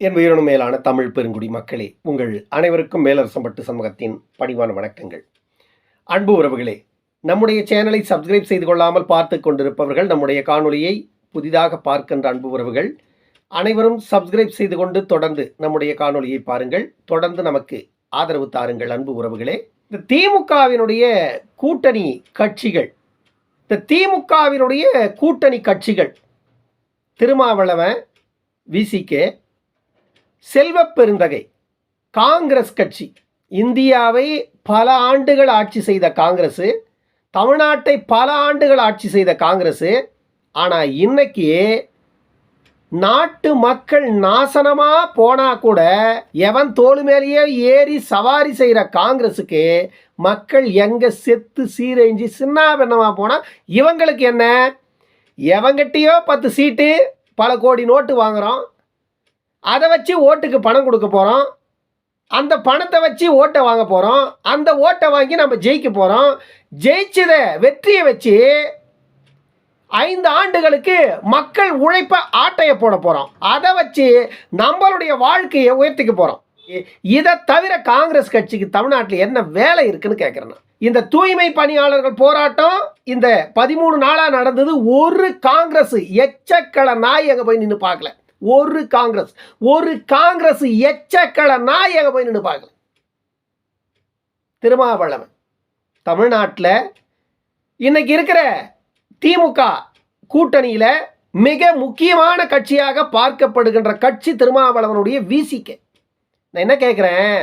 என் உயிரினும் மேலான தமிழ் பெருங்குடி மக்களே உங்கள் அனைவருக்கும் மேலரசம்பட்டு சமூகத்தின் பணிவான வணக்கங்கள். அன்பு உறவுகளே நம்முடைய சேனலை சப்ஸ்கிரைப் செய்து கொள்ளாமல் பார்த்து கொண்டிருப்பவர்கள் நம்முடைய காணொலியை புதிதாக பார்க்கின்ற அன்பு உறவுகள் அனைவரும் சப்ஸ்கிரைப் செய்து கொண்டு தொடர்ந்து நம்முடைய காணொலியை பாருங்கள். தொடர்ந்து நமக்கு ஆதரவு தாருங்கள் அன்பு உறவுகளே. இந்த திமுகவினுடைய கூட்டணி கட்சிகள் இந்த திமுகவினுடைய கூட்டணி கட்சிகள் திருமாவளவன் விசிகே செல்வப்பெருந்தகை காங்கிரஸ் கட்சி. இந்தியாவை பல ஆண்டுகள் ஆட்சி செய்த காங்கிரஸ் தமிழ்நாட்டை பல ஆண்டுகள் ஆட்சி செய்த காங்கிரஸ் ஆனால் இன்னைக்கு நாட்டு மக்கள் நாசனமா போனா கூட எவன் தோல் மேலேயே ஏறி சவாரி செய்கிற காங்கிரஸுக்கு மக்கள் எங்க செத்து சீரழிஞ்சு சின்னாபின்னமா போனால் இவங்களுக்கு என்ன? எவங்கிட்டயோ பத்து சீட்டு பல கோடி நோட்டு வாங்குறோம். அதை வச்சு ஓட்டுக்கு பணம் கொடுக்க போகிறோம் அந்த பணத்தை வச்சு ஓட்டை வாங்க போகிறோம் அந்த ஓட்டை வாங்கி நம்ம ஜெயிக்க போகிறோம் ஜெயிச்சத வெற்றியை வச்சு ஐந்து ஆண்டுகளுக்கு மக்கள் உழைப்ப ஆட்டையை போட போகிறோம் அதை வச்சு நம்மளுடைய வாழ்க்கையை உயர்த்திக்க போகிறோம் இதை தவிர காங்கிரஸ் கட்சிக்கு தமிழ்நாட்டில் என்ன வேலை இருக்குன்னு கேட்குறேன் இந்த தூய்மை பணியாளர்கள் போராட்டம் இந்த பதிமூணு நாளாக நடந்தது ஒரு காங்கிரஸ் எச்சக்கலை நாய் அங்கே போய் நின்று பார்க்கல. ஒரு காங்கிரஸ் ஒரு காங்கிரஸ் எச்சக்கள நாயக போய் நின்று திருமாவளவன் தமிழ்நாட்டில் இன்னைக்கு இருக்கிற திமுக கூட்டணியில் மிக முக்கியமான கட்சியாக பார்க்கப்படுகின்ற கட்சி திருமாவளவனுடைய விசிகே நான் என்ன கேட்குறேன்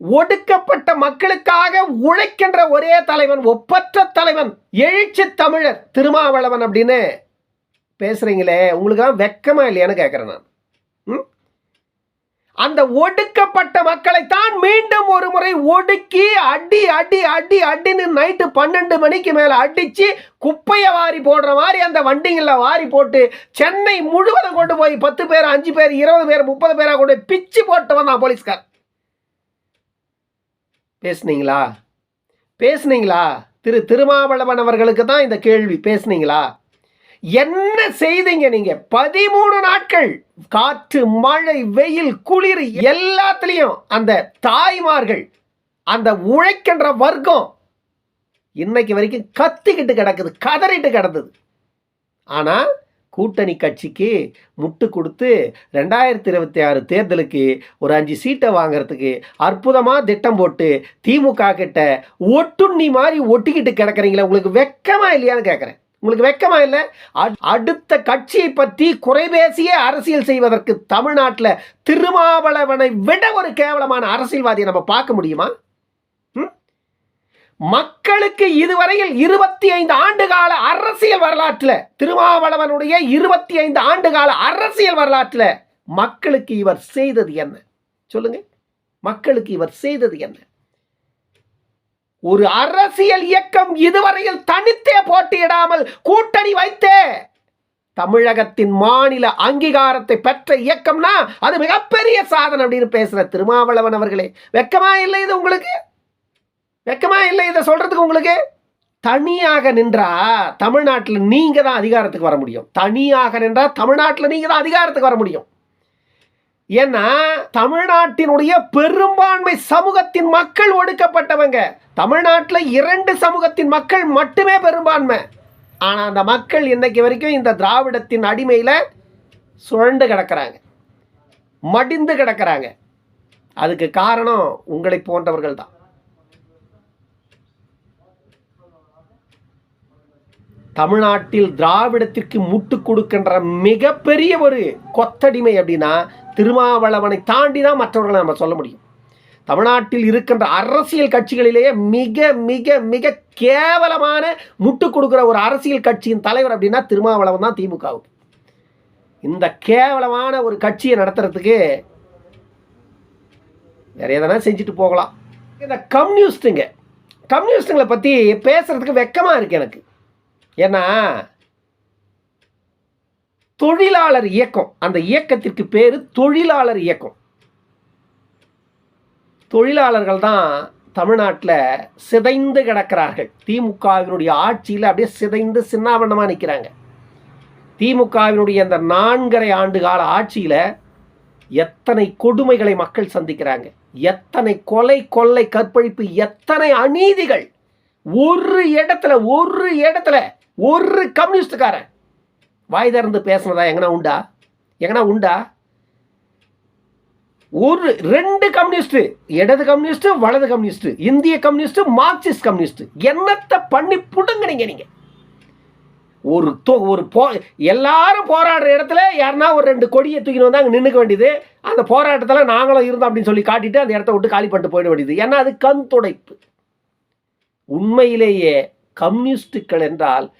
ஒடுக்கப்பட்ட மக்களுக்காக உழைக்கின்ற ஒரே தலைவன் ஒப்பற்ற தலைவன் எழுச்சி தமிழர் திருமாவளவன் அப்படின்னு பேசுறீங்களே உங்களுக்கு வெக்கமா இல்லையான்னு கேட்குறேன் நான். ம்? அந்த ஒடுக்கப்பட்ட மக்களைத்தான் மீண்டும் ஒரு முறை ஒடுக்கி அடி அடி அடி அடின்னு நைட்டு பன்னெண்டு மணிக்கு மேலே அடிச்சு குப்பையை வாரி போடுற மாதிரி அந்த வண்டிங்களில் வாரி போட்டு சென்னை முழுவதும் கொண்டு போய் பத்து பேர் அஞ்சு பேர் இருபது பேர் முப்பது பேராக கொண்டு போய் பிச்சு போட்டு வந்தான் போலீஸ்கார் பேசுனீங்களா? பேசுனீங்களா? திரு திருமாவளவன் அவர்களுக்கு தான் இந்த கேள்வி. பேசுனீங்களா? என்ன செய்தீங்க நீங்க? பதிமூணு நாட்கள் காற்று மழை வெயில் குளிர் எல்லாத்துலேயும் அந்த தாய்மார்கள் அந்த உழைக்கின்ற வர்க்கம் இன்னைக்கு வரைக்கும் கத்திக்கிட்டு கிடக்குது கதறிட்டு கிடந்தது. ஆனால் கூட்டணி கட்சிக்கு முட்டு கொடுத்து ரெண்டாயிரத்தி இருபத்தி ஆறு தேர்தலுக்கு ஒரு அஞ்சு சீட்டை வாங்குறதுக்கு அற்புதமாக திட்டம் போட்டு திமுக கிட்ட ஒட்டுண்ணி மாதிரி ஒட்டிக்கிட்டு கிடக்குறீங்களே உங்களுக்கு வெக்கமாக இல்லையான்னு கேட்குறேன் உங்களுக்கு வெக்கமா இல்லை? அடுத்த கட்சியை பற்றி குறைபேசியே அரசியல் செய்வதற்கு தமிழ்நாட்டில் திருமாவளவனை விட ஒரு கேவலமான அரசியல்வாதியை நம்ம பார்க்க முடியுமா? ம்? மக்களுக்கு இதுவரையில் இருபத்தி ஐந்து ஆண்டு கால அரசியல் வரலாற்றில் திருமாவளவனுடைய இருபத்தி ஐந்து ஆண்டு கால அரசியல் வரலாற்றில் மக்களுக்கு இவர் செய்தது என்ன? சொல்லுங்க. மக்களுக்கு இவர் செய்தது என்ன? ஒரு அரசியல் இயக்கம் இதுவரையில் தனித்தே போட்டியிடாமல் கூட்டணி வைத்தே. தமிழகத்தின் மாநில அங்கீகாரத்தை பெற்ற இயக்கம்னா அது மிகப்பெரிய சாதனை அப்படின்னு பேசுற திருமாவளவன் அவர்களே. வெக்கமா இல்லை இது உங்களுக்கு? வெக்கமா இல்லை இதை சொல்றதுக்கு உங்களுக்கு? தனியாக நின்றா தமிழ்நாட்டில் நீங்க தான் அதிகாரத்துக்கு வர முடியும். தனியாக நின்றா தமிழ்நாட்டில் நீங்க தான் அதிகாரத்துக்கு வர முடியும். ஏன்னா தமிழ்நாட்டினுடைய பெரும்பான்மை சமூகத்தின் மக்கள் ஒடுக்கப்பட்டவங்க. தமிழ்நாட்டில் இரண்டு சமூகத்தின் மக்கள் மட்டுமே பெரும்பான்மை. ஆனால் அந்த மக்கள் இன்னைக்கு வரைக்கும் இந்த திராவிடத்தின் அடிமையில் சுழண்டு கிடக்கிறாங்க. மடிந்து கிடக்கிறாங்க. அதுக்கு காரணம் உங்களை போன்றவர்கள் தான். தமிழ்நாட்டில் திராவிடத்திற்கு முட்டு கொடுக்கின்ற மிகப்பெரிய ஒரு கொத்தடிமை அப்படின்னா திருமாவளவனை தாண்டி தான் மற்றவர்களை நம்ம சொல்ல முடியும். தமிழ்நாட்டில் இருக்கின்ற அரசியல் கட்சிகளிலேயே மிக மிக மிக கேவலமான முட்டு கொடுக்குற ஒரு அரசியல் கட்சியின் தலைவர் அப்படின்னா திருமாவளவன் தான் திமுகவுக்கு. இந்த கேவலமான ஒரு கட்சியை நடத்துறதுக்கு வேற எதனா செஞ்சுட்டு போகலாம். இந்த கம்யூனிஸ்ட்டுங்க கம்யூனிஸ்ட்டுங்களை பற்றி பேசுறதுக்கு வெக்கமாக இருக்கு எனக்கு. ஏன்னா தொழிலாளர் இயக்கம் அந்த இயக்கத்திற்கு பேர் தொழிலாளர் இயக்கம். தொழிலாளர்கள் தான் தமிழ்நாட்டில் சிதைந்து கிடக்கிறார்கள். திமுகவினுடைய ஆட்சியில் அப்படியே சிதைந்து சின்னாவண்ணமாக நிற்கிறாங்க. திமுகவினுடைய அந்த நான்கரை ஆண்டு கால ஆட்சியில் எத்தனை கொடுமைகளை மக்கள் சந்திக்கிறாங்க. எத்தனை கொலை கொள்ளை கற்பழிப்பு எத்தனை அநீதிகள். ஒரு இடத்துல ஒரு இடத்துல ஒரு கம்யூனிஸ்டுக்காரன். வாய் திறந்து பேசுனதா எங்கன்னா உண்டா? எங்கன்னா உண்டா? ஒரு ரெண்டு கம்யூனிஸ்ட் இடது கம்யூனிஸ்ட் வலது கம்யூனிஸ்ட் இந்திய கம்யூனிஸ்ட் மார்க்சிஸ்ட் கம்யூனிஸ்ட். என்னத்தை பண்ணி புடுங்கினீங்க நீங்க? ஒரு தொ- ஒரு போ எல்லாரும் போராடுற இடத்துல யாருன்னா ஒரு ரெண்டு கொடியை தூக்கிட்டு வந்து அங்கே நின்றுக்க வேண்டியது. அந்த போராட்டத்தில் நாங்களும் இருந்தோம் அப்படின்னு சொல்லி காட்டிட்டு அந்த இடத்த விட்டு காலி பண்ணிட்டு போயிட வேண்டியது. ஏன்னா அது கண் துடைப்பு. உண்மையிலேயே கம்யூனிஸ்டுகள் என்றால்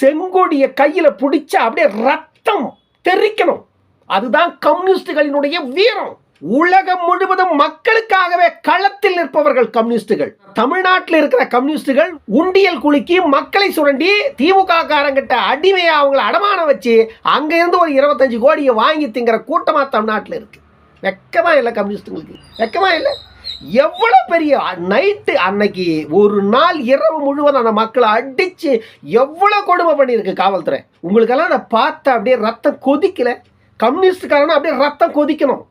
செங்கொடியை கையில் பிடிச்சா அப்படியே ரத்தம் தெறிக்கணும். அதுதான் கம்யூனிஸ்டுகளினுடைய வீரம். உலகம் முழுவதும் மக்களுக்காகவே களத்தில் நிற்பவர்கள் கம்யூனிஸ்டுகள். தமிழ்நாட்டில் இருக்கிற கம்யூனிஸ்டுகள் உண்டியல் குலுக்கி மக்களை சுரண்டி திமுக காரங்கிட்ட அடிமையை அவங்கள அடமானம் வச்சு அங்கேருந்து ஒரு இருபத்தஞ்சு கோடியை வாங்கி திங்கிற கூட்டமாக தமிழ்நாட்டில் இருக்கு. வெக்கமா இல்லை கம்யூனிஸ்டுங்களுக்கு. வெக்கமா இல்லை. எவ்வளவு பெரிய நைட்டு அன்னைக்கு ஒரு நாள் இரவு முழுவதும் அந்த மக்களை அடிச்சு எவ்வளவு கொடுமை பண்ணியிருக்கு காவல்துறை. உங்களுக்கெல்லாம் அதை பார்த்து அப்படியே ரத்தம் கொதிக்கல. கம்யூனிஸ்டுக்காரனா அப்படியே ரத்தம் கொதிக்கணும்.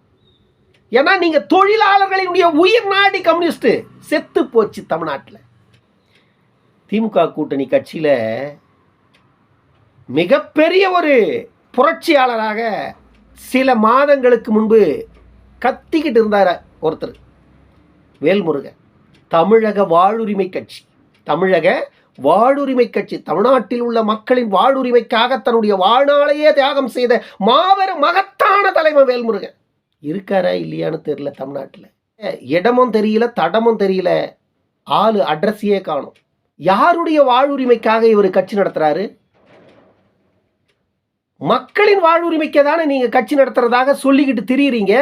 ஏன்னா நீங்க தொழிலாளர்களினுடைய உயிர் நாடி கம்யூனிஸ்ட். செத்து போச்சு தமிழ்நாட்டில். திமுக கூட்டணி கட்சியில் மிகப்பெரிய ஒரு புரட்சியாளராக சில மாதங்களுக்கு முன்பு கத்திக்கிட்டு இருந்தார் ஒருத்தர். வேல்முருகன். தமிழக வாழ்வுரிமை கட்சி. தமிழக வாழ்வுரிமை கட்சி. தமிழ்நாட்டில் உள்ள மக்களின் வாழ்வுரிமைக்காக தன்னுடைய வாழ்நாளையே தியாகம் செய்த மாபெரும் மகத்தான தலைமை வேல்முருகன். இருக்காரா இல்லையான்னு தெரில தமிழ்நாட்டில். இடமும் தெரியல தடமும் தெரியல. ஆள் அட்ரஸையே காணும். யாருடைய வாழ்வுரிமைக்காக இவர் கட்சி நடத்துகிறாரு மக்களின் வாழ்வுரிமைக்கு தானே நீங்கள் கட்சி நடத்துகிறதாக சொல்லிக்கிட்டு திரியுறீங்க?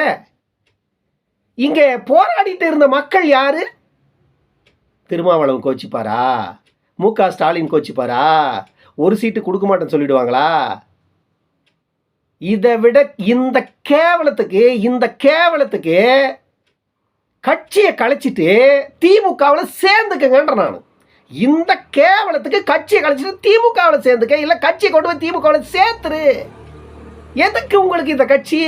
இங்கே போராடிட்டு இருந்த மக்கள் யார்? திருமாவளவன் கோச்சிப்பாரா? மு க ஸ்டாலின் கோச்சிப்பாரா? ஒரு சீட்டு கொடுக்க மாட்டேன்னு சொல்லிடுவாங்களா? இதை விட இந்த கேவலத்துக்கு இந்த கேவலத்துக்கு கட்சியை கழிச்சிட்டு திமுகவில் சேர்ந்துக்கங்கன்ற நான். இந்த கேவலத்துக்கு கட்சியை கழிச்சிட்டு திமுகவில் சேர்ந்துக்க இல்லை கட்சியை கொண்டு போய் திமுகவில் சேர்த்துரு. எதுக்கு உங்களுக்கு இந்த கட்சி?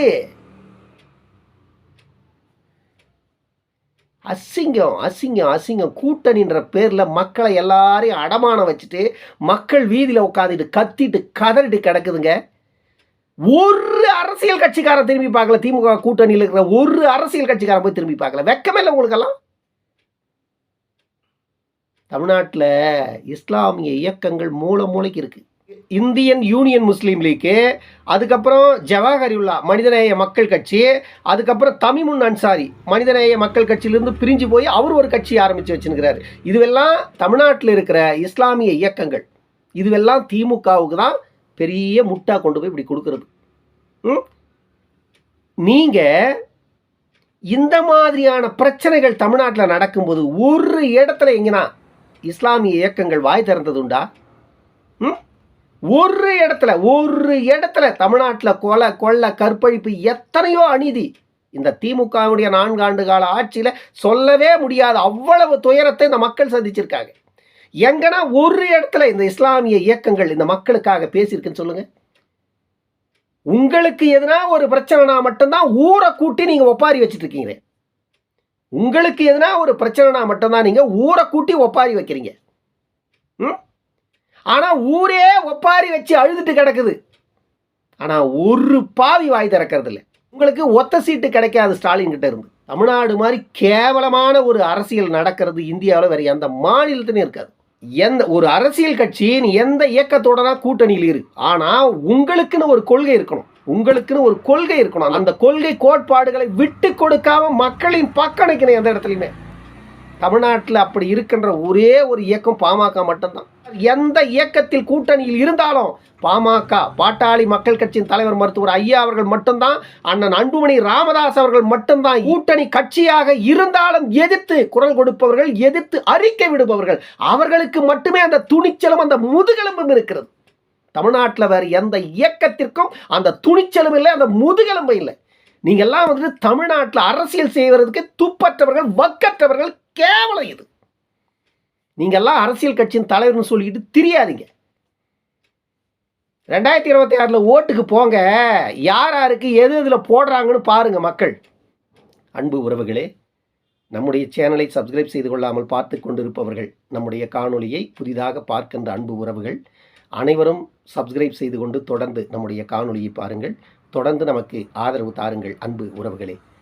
அசிங்கம் அசிங்கம் அசிங்கம். கூட்டணின்ற பேரில் மக்களை எல்லாரையும் அடமானம் வச்சுட்டு மக்கள் வீதியில் உட்காந்துட்டு கத்திட்டு கதறிட்டு கிடக்குதுங்க. ஒரு அரசியல் கட்சிக்காரன் திரும்பி பார்க்கல திமுக கூட்டணியில் இருக்கிற ஒரு அரசியல் கட்சிக்காரன் போய் திரும்பி பார்க்கல. வெக்கமே இல்லை உங்களுக்கெல்லாம்? தமிழ்நாட்டில் இஸ்லாமிய இயக்கங்கள் மூல மூளைக்கு இருக்கு. இந்தியன் யூனியன் முஸ்லீம் லீக்கு அதுக்கப்புறம் ஜவஹரியுல்லா மனிதநேய மக்கள் கட்சி அதுக்கப்புறம் தமிமுன் அன்சாரி மனிதநேய மக்கள் கட்சியிலிருந்து பிரிஞ்சு போய் அவர் ஒரு கட்சி ஆரம்பித்து வச்சுருக்கிறார். இதுவெல்லாம் தமிழ்நாட்டில் இருக்கிற இஸ்லாமிய இயக்கங்கள். இதுவெல்லாம் திமுகவுக்கு தான் பெரிய முட்டா கொண்டு போய் இப்படி கொடுக்கறது. ம்? இந்த மாதிரியான பிரச்சனைகள் தமிழ்நாட்டில் நடக்கும்போது ஒரு இடத்துல எங்கன்னா இஸ்லாமிய இயக்கங்கள் வாய் திறந்ததுண்டா ம்? ஒரு இடத்துல ஒரு இடத்துல தமிழ்நாட்டில் கொலை கொள்ளை கற்பழிப்பு எத்தனையோ அநீதி இந்த திமுகவுடைய நான்காண்டு கால ஆட்சியில் சொல்லவே முடியாத அவ்வளவு துயரத்தை இந்த மக்கள் சந்திச்சிருக்காங்க எங்கன்னா ஒரு இடத்துல இந்த இஸ்லாமிய இயக்கங்கள் இந்த மக்களுக்காக பேசியிருக்குன்னு சொல்லுங்கள் உங்களுக்கு எதுனா ஒரு பிரச்சனைனா மட்டும்தான் ஊரை கூட்டி நீங்கள் ஒப்பாரி வச்சுட்டு இருக்கீங்க உங்களுக்கு எதுனா ஒரு பிரச்சனைனா மட்டும்தான் நீங்கள் ஊரை கூட்டி ஒப்பாரி வைக்கிறீங்க. ம்? ஆனால் ஊரே ஒப்பாரி வச்சு அழுதுட்டு கிடக்குது. ஆனால் ஒரு பாவி வாய் திறக்கிறதில்ல. உங்களுக்கு ஒத்த சீட்டு கிடைக்காது ஸ்டாலின் கிட்ட இருந்து. தமிழ்நாடு மாதிரி கேவலமான ஒரு அரசியல் நடக்கிறது இந்தியாவில் வேற எந்த மாநிலத்துலையும் இருக்காது. எந்த ஒரு அரசியல் கட்சியின் எந்த இயக்கத்தோட கூட்டணியில் இரு. ஆனால் உங்களுக்குன்னு ஒரு கொள்கை இருக்கணும். உங்களுக்குன்னு ஒரு கொள்கை இருக்கணும். அந்த கொள்கை கோட்பாடுகளை விட்டு கொடுக்காம மக்களின் பக்கம் நிற்கணும் எந்த இடத்துலையுமே. தமிழ்நாட்டில் அப்படி இருக்கின்ற ஒரே ஒரு இயக்கம் பாமக மட்டும்தான். எந்த இயக்கத்தில் கூட்டணியில் இருந்தாலும் பாமக பாட்டாளி மக்கள் கட்சியின் தலைவர் மருத்துவர் ஐயா அவர்கள் மட்டும்தான் அண்ணன் அன்புமணி ராமதாஸ் அவர்கள் மட்டும்தான் கூட்டணி கட்சியாக இருந்தாலும் எதிர்த்து குரல் கொடுப்பவர்கள் எதிர்த்து அறிக்கை விடுபவர்கள். அவர்களுக்கு மட்டுமே அந்த துணிச்சலும் அந்த முதுகெலும்பும் இருக்கிறது. தமிழ்நாட்டில் வேறு எந்த இயக்கத்திற்கும் அந்த துணிச்சலும் இல்லை அந்த முதுகெலும்பும் இல்லை. நீங்கெல்லாம் வந்துட்டு தமிழ்நாட்டில் அரசியல் செய்வதற்கு துப்பற்றவர்கள் வக்கற்றவர்கள் கேவலம் இது. நீங்கள்லாம் அரசியல் கட்சியின் தலைவர்னு சொல்லிக்கிட்டு தெரியாதீங்க. ரெண்டாயிரத்தி இருபத்தி ஆறில் ஓட்டுக்கு போங்க. யார் யாருக்கு எது இதில் போடுறாங்கன்னு பாருங்கள் மக்கள். அன்பு உறவுகளே நம்முடைய சேனலை சப்ஸ்கிரைப் செய்து கொள்ளாமல் பார்த்து கொண்டிருப்பவர்கள் நம்முடைய காணொலியை புதிதாக பார்க்கின்ற அன்பு உறவுகள் அனைவரும் சப்ஸ்கிரைப் செய்து கொண்டு தொடர்ந்து நம்முடைய காணொலியை பாருங்கள். தொடர்ந்து நமக்கு ஆதரவு தாருங்கள் அன்பு உறவுகளே.